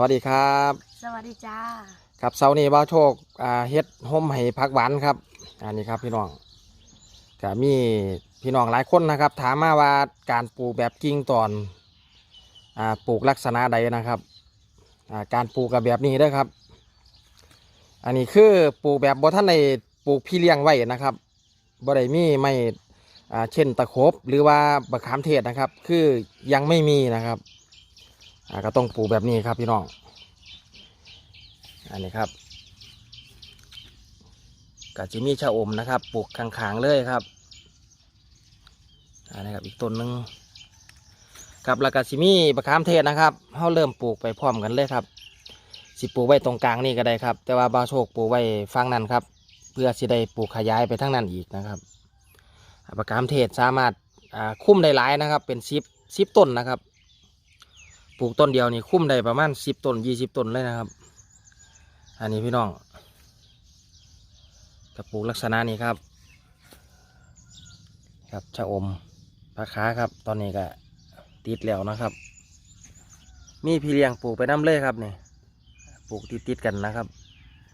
วัสดีครับ สวัสดีจ้าครับเสาร์นี้บ่าวโชคอ่าเฮ็ดห่มให้พักหวานครับอันนี้ครับพี่น้องก็มีพี่น้องหลายคนนะครับ ถามมาว่าการปลูกแบบกิ่งตอนอ่าปลูกลักษณะใดนะครับอ่าการปลูกกับแบบนี้เด้อครับ อันนี้คือปลูกแบบบ่ท่านในปลูกพี่เลี้ยงไว้นะครับบ่ได้มีไม่อ่าเช่นตะขบหรือว่าบะขามเทศนะครับ คือยังไม่มีนะครับอ่า ก็ต้องปลูกแบบนี้ครับพี่น้อง อันนี้ครับกะจิมีชะอมนะครับ ปลูกขางๆเลยครับ อันนี้ครับอีกต้นหนึ่งครับแล้วก็จิมีบะขามเทศนะครับเขาเริ่มปลูกไปพร้อมกันเลยครับ สิปลูกไว้ตรงกลางนี่ก็ได้ครับ แต่ว่าบาโชคปลูกไว้ฟังนั้นครับ เพื่อสิได้ปลูกขยายไปทั้งนั้นอีกนะครับบะขามเทศสามารถคุ้มได้หลายนะครับ เป็นสิบสิบต้นนะครับ ปลูกต้นเดียวนี่คุ้มได้ประมาณสิบต้นยี่สิบต้นเลยนะครับ อันนี้พี่น้องกระปลูกลักษณะนี้ครับ ครับชะอมปลาขาครับ ตอนนี้ก็ติดแล้วนะครับ มีพี่เลี้ยงปลูกไปน้ำเลยครับนี่ปลูกติดติดกันนะครับ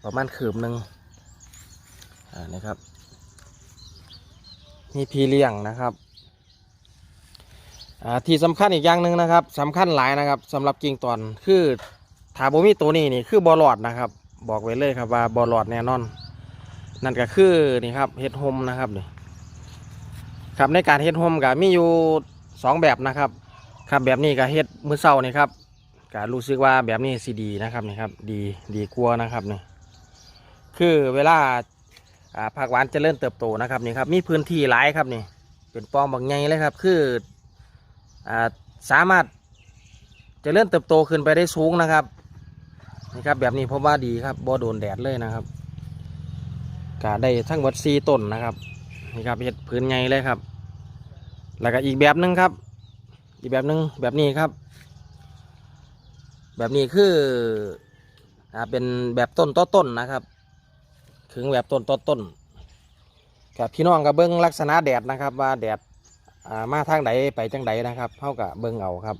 ประมาณขืบหนึ่งอ่านี่ครับ มีพี่เลี้ยงนะครับ ที่สำคัญอีกอย่างหนึ่งนะครับสำคัญหลายนะครับสำหรับกิ่งตอนคือถาบมีตัวนี้นี่คือบอลอดนะครับ บอกไว้เลยครับว่าบอลอดแน่นอน นั่นก็คือนี่ครับเฮ็ดโฮมนะครับนี่ครับในการเฮ็ดโฮมก็มีอยู่สองแบบนะครับ ครับแบบนี้ก็เฮ็ดมือเศร้านี่ครับก็รู้สึกว่าแบบนี้สิดีนะครับนี่ครับดีดีกลัวนะครับนี่คือเวลาผักหวานจเจริญเติบโตนะครับนี่ครับมีพื้นที่หลายครับนี่เป็นปองบางใหญ่เลยครับ คือ สามารถจะเริญเติบโตขึ้นไปได้สูงนะครับนี่ครับแบบนี้ผมว่าดีครับบ่โดนแดดเลยนะครับก็ได้ทั้งหมดสี่ต้นนะครับนี่ครับเห็ดพื้นไงเลยครับ แล้วก็อีกแบบหนึ่งครับ อีกแบบหนึ่งแบบนี้ครับ แบบนี้คืออ่าเป็นแบบต้นต่อต้นนะครับ ถึงแบบต้นต่อต้นกับพี่น้องกับเบิ้งลักษณะแดดนะครับว่าแดด อ่ามาทางใดไปจังใดนะครับเท่ากับเบิ้งเอาครับ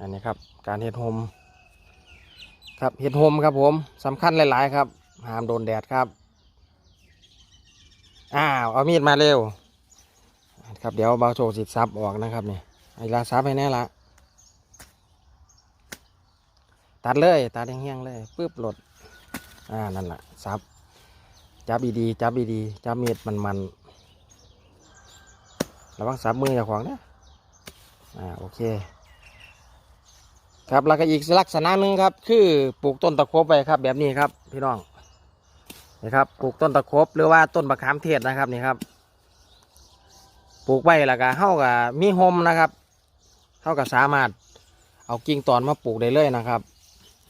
อันนี้ครับ การเฮ็ดโฮมครับเห็ดโฮมครับผมสำคัญหลาย ๆ ครับห้ามโดนแดดครับอ้าวเอามีดมาเร็วครับเดี๋ยวเบาโชว์สิซับออกนะครับนี่ไอ้ลาซับให้แน่ละตัดเลยตัดแห้งๆเลยปึ๊บหลดอ่านั่นแหละซับจับดีๆจับดีๆจับมีดมันๆ ระวังซับมืออย่าขวางนะอ่าโอเค ครับแล้วก็อีกลักษณะหนึ่งครับคือปลูกต้นตะครบไปครับ แบบนี้ครับพี่น้องนี่ครับปลูกต้นตะครบหรือว่าต้นมะขามเทศนะครับนี่ครับปลูกไว้แล้วก็เฮากับมีโฮมนะครับเฮากับสามารถเอากิ่งตอนมาปลูกได้เลยนะครับ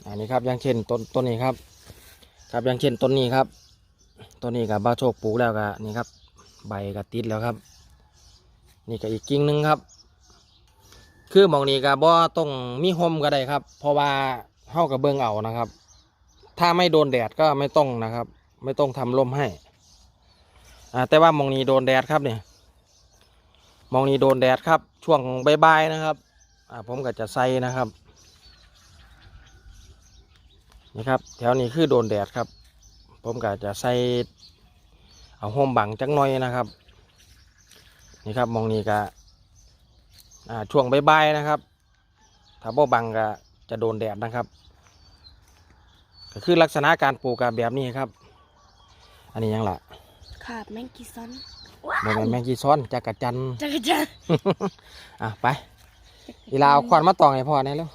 อันนี้ครับอย่างเช่นต้นต้นนี้ครับ ครับอย่างเช่นต้นนี้ครับต้นนี้กับบ้าโชคปลูกแล้วก็นี่ครับ ใบก็ติดแล้วครับ นี่ก็อีกกิ่งหนึ่งครับ คือมองนี้ก็บ่ต้องมีโฮมก็ได้ครับ เพราะว่าเฮากับเบิ่งเอานะครับ ถ้าไม่โดนแดดก็ไม่ต้องนะครับ ไม่ต้องทำร่มให้อ่าแต่ว่ามองนี้โดนแดดครับเนี่ยมองนี้โดนแดดครับ ช่วงใบ่ายๆนะครับอ่าผมก็จะใส่นะครับนี่ครับแถวนี้คือโดนแดดครับ ผมก็จะใส่เอาโฮมบังจักหน่อยนะครับ นี่ครับหมองนี้ก็อ่าช่วงบ่ายๆนะครับ ถ้าบ่บังก็จะโดนแดดนะครับ ก็คือลักษณะการปลูกกับแบบนี้ครับ อันนี้ยังล่ะขาบแมงกีซอนโมเมนแมงจีซ้อนจักรจันทร์จักรจันทร์อะไปอีลาเอาขวานมาตองให้พ่อแน่แล้ว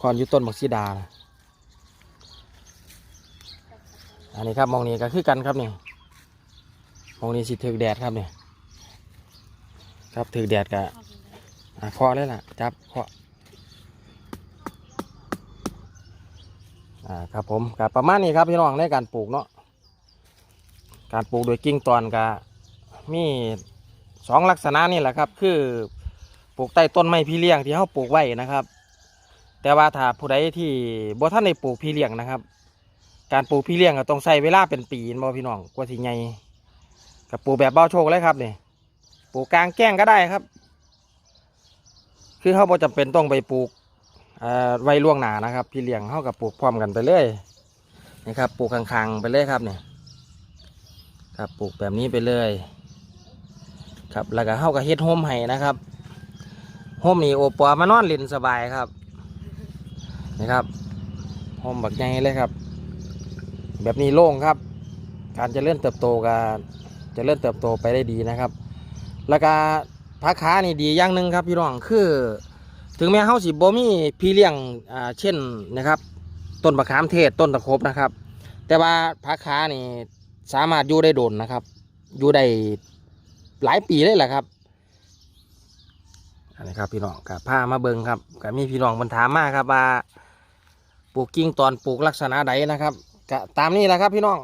ขวานอยู่ต้นบักซีดานะอันนี้ครับมองนี้ก็คือกันครับนี่มองนี้สิถือแดดครับนี่ ครับถือแดดกะอะเคาะเลยล่ะ จับเคาะอ่าครับผมกับประมาณนี้ครับพี่น้องในการปลูกเนาะการปลูกโดยกิ่งตอนกะมีสองลักษณะนี่แหละครับ คือปลูกใต้ต้นไม้พี่เลี้ยงที่เขาปลูกไว้นะครับ แต่ว่าถ้าผู้ใดที่บ่ท่านได้ปลูกพี่เลี้ยงนะครับ การปลูกพี่เลี้ยงก็ต้องใช้เวลาเป็นปีนบ่พี่น้องกว่าสิไงกับปลูกแบบเบ้าโชคเลยครับเนี่ ปลูกกลางแก้งก็ได้ครับ คือเขาบ่จำเป็นต้องไปปลูกไว้ล่วงหนานะครับ พี่เลี้ยงเฮากับปลูกพร้อมกันไปเลยนี่ครับปลูกข้างๆไปเลยครับเนี่ยครับปลูกแบบนี้ไปเลย ครับแล้วก็เฮาก็เฮ็ดโฮมให้นะครับโฮมนี่โอปอมานอนล่นสบายครับนี่ครับโฮมบักใหญ่เลยครับ แบบนี้โล่งครับ การจะเลื่อนเติบโตก็เจะเลื่อนเติบโตไปได้ดีนะครับ แล้วก็พักขานี่ดีอย่างหนึ่งครับพี่น้องคือ ถึงแม้เฮาสิบ่มีพี่เลี้ยงอ่าเช่นนะครับ ต้นมะขามเทศต้นตะครบนะครับ แต่ว่าพักขานี่สามารถอยู่ได้โดนนะครับ อยู่ได้หลายปีเลยแหละครับอันนี้ครับพี่น้องกับผ้ามาเบิงครับกับมีพี่น้องมันถามมาครับว่าปลูกกิ่งตอนปลูกลักษณะใดนะครับก็ตามนี้แหละครับพี่น้อง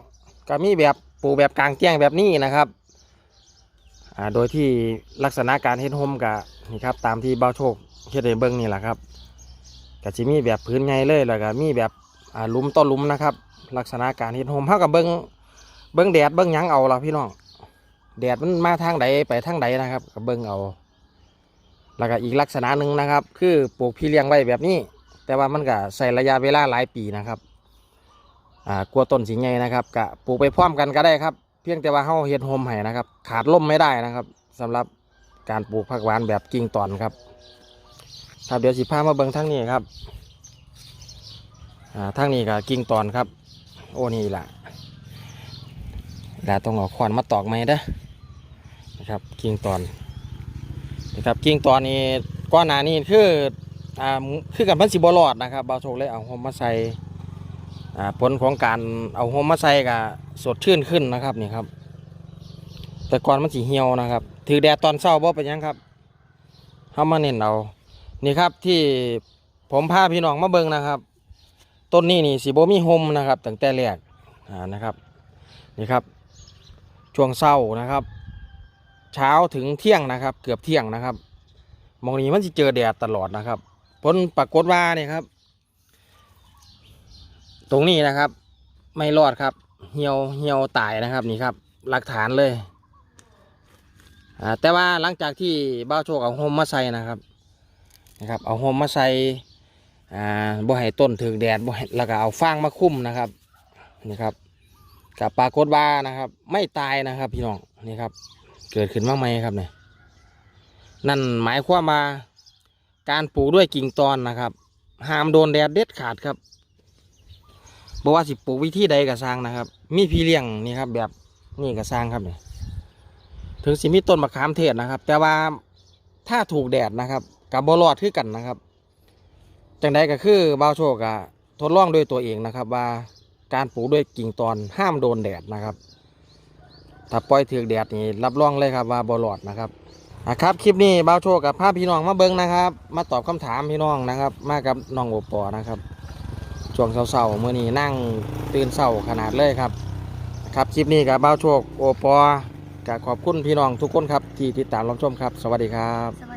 ก็มีแบบปลูกแบบกลางแจ้งแบบนี้นะครับ อ่าโดยที่ลักษณะการเฮ็ดโฮมกับนี่ครับตามที่เบ้าโชคเฮ็ดให้เบิ่งนี่แหละครับก็จะมีแบบพื้นใหญ่เลยแล้วก็มีแบบอ่าลุมต้นลุมนะครับ ลักษณะการเฮ็ดโฮมเท่ากับเบิ่งเบิ่งแดดเบิ่งหยังเอาละพี่น้องแดดมันมาทางใดไปทางใดนะครับก็เบิ่งเอา แล้วก็อีกลักษณะหนึ่งนะครับ คือปลูกพี่เลี้ยงไว้แบบนี้ แต่ว่ามันก็ใส่ระยะเวลาหลายปีนะครับอ่ากลัวต้นสิงไงนะครับก็ปลูกไปพร้อมกันก็ได้ครับ พียงแต่ว่าเฮาเฮ็ดโฮมให้นะครับ ขาดลมไม่ได้นะครับสำหรับการปลูกผักหวานแบบกิ่งตอนครับครับเดี๋ยวสิพามาเบิ่งทางนี้ครับอ่าทางนี้ก็กิ่งตอนครับ โอ้นี่ล่ะล่ะต้องเอาขวานมาตอกไหมเด้อนะครับกิ่งตอนนะครับกิ่งตอนนี้ก้อนหนานี้คืออ่าคือกับมันสิบรอดนะครับบาโชคเลยเอาโฮมมาใส่ ผลของการเอาโฮมมาใส่กับสดชื่นขึ้นนะครับนี่ครับ แต่ก่อนมันสีเหี่ยวนะครับ ถือแดดตอนเช้าบ่เป็นยังครับเข้ามาเน้นเอานี่ครับที่ผมพาพี่น้องมาเบิ่งนะครับต้นนี้นี่สีโบมีโฮมนะครับตั้งแต่แรกนะครับนี่ครับ ช่วงเศร้านะครับ เช้าถึงเที่ยงนะครับ เกือบเที่ยงนะครับมองนี้มันจะเจอแดดตลอดนะครับ ผลปรากฏว่าเนี่ยครับ ตรงนี้นะครับ ไม่รอดครับ เหี่ยวเหี่ยวตายนะครับนี่ครับ หลักฐานเลยแต่ว่าหลังจากที่บ้าโชคเอาโฮมมาใส่นะครับนะครับ เอาโฮมมาใส่อ่าบ่ให้ต้นถึงแดดบ่ให้แล้วก็เอาฟางมาคุ้มนะครับนี่ครับกับปรากฏว่านะครับ ไม่ตายนะครับพี่น้องนี่ครับ เกิดขึ้นมากไหมครับเนี่ยนั่นหมายความว่าการปลูกด้วยกิ่งตอนนะครับห้ามโดนแดดเด็ดขาดครับ บอกว่าสิปลูกวิธีใดก็สร้างนะครับ มีพี่เลี้ยงนี่ครับ แบบนี่ก็สร้างครับเนี่ยถึงสิมีต้นมะขามเทศนะครับ แต่ว่าถ้าถูกแดดนะครับกับบรอดคือกันนะครับจังใดก็คือบ่าวโชคอะทดลองด้วยตัวเองนะครับ ว่าการปลูกด้วยกิ่งตอนห้ามโดนแดดนะครับ ถ้าปล่อยถือแดดนี่รับรองเลยครับว่าบอลอดนะครับอะครับคลิปนี้บ่าวโชคกับภาพพี่น้องมาเบิ้งนะครับ มาตอบคำถามพี่น้องนะครับ มากับน้องโอปอนะครับ ช่วงเศร้าๆเมื่อนี้นั่งตื่นเศร้าขนาดเลยครับ ครับคลิปนี้กับบ้าโชคโอปอกับขอบคุณพี่น้องทุกคนครับที่ติดตามรับชมครับ สวัสดีครับ